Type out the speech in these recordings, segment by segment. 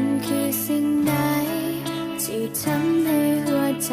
มันคือสิ่งไหนที่ทำให้หัวใจ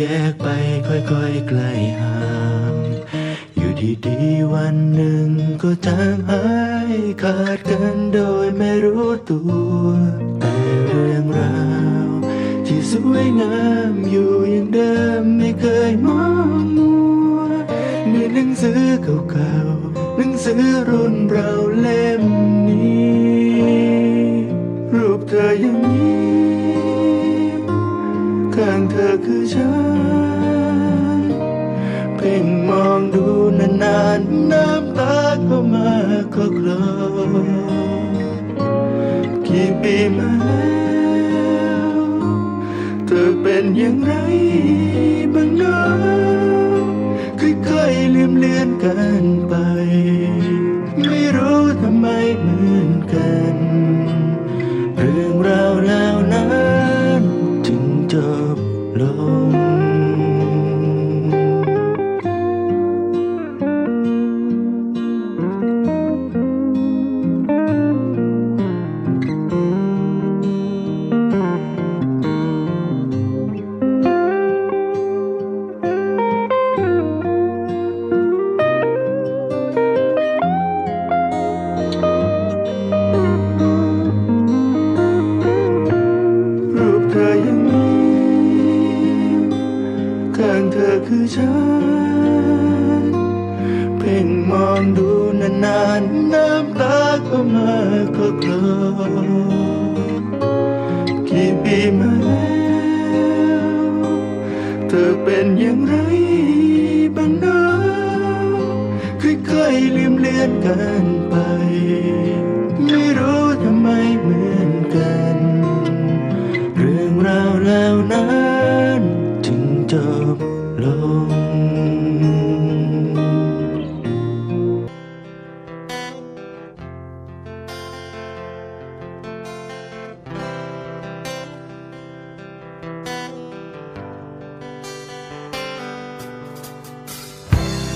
แยกไปค่อยๆไกลห่าง อยู่ดีๆวันหนึ่งก็จางหายขาดกันโดยไม่รู้ตัว แต่เรื่องราวที่สวยงามอยู่อย่างเดิมไม่เคยมองมัวในหนังสือเก่าๆหนังสือรุ่นเราเล่มนี้ รูปเธอยังยิ้ข้างเธอคือฉัน พ่งมองดูนานๆน้ำตาก็มาก็คลอกี่ปีมาแล้วเธอเป็นอย่างไรบ้างเนาะค่อยๆลืมเลือนกันไป เธอเป็นอย่างไรบ้างนะค่อยๆลืมเลือนกันไป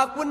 ากวัน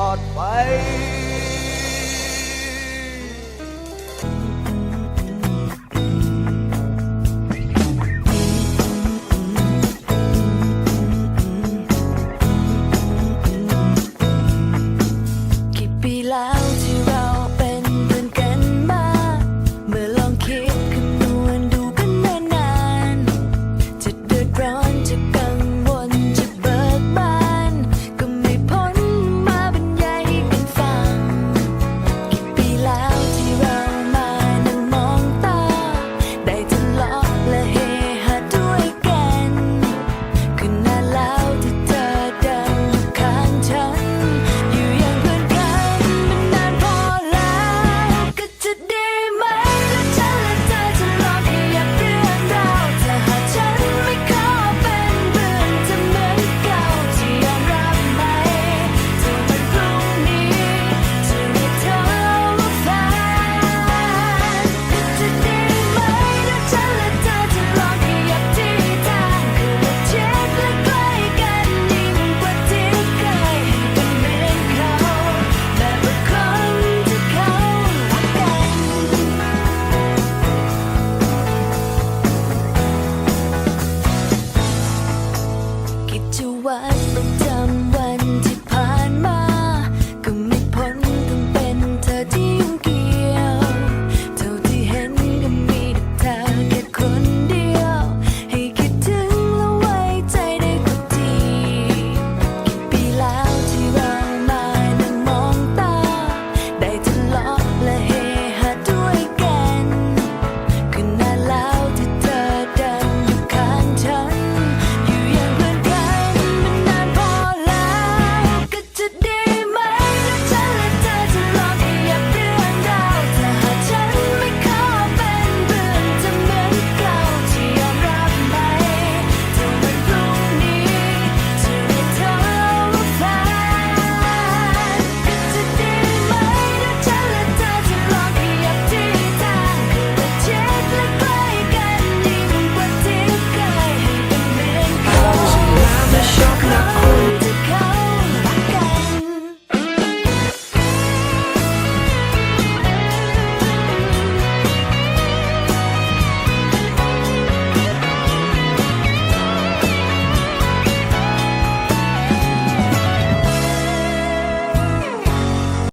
ด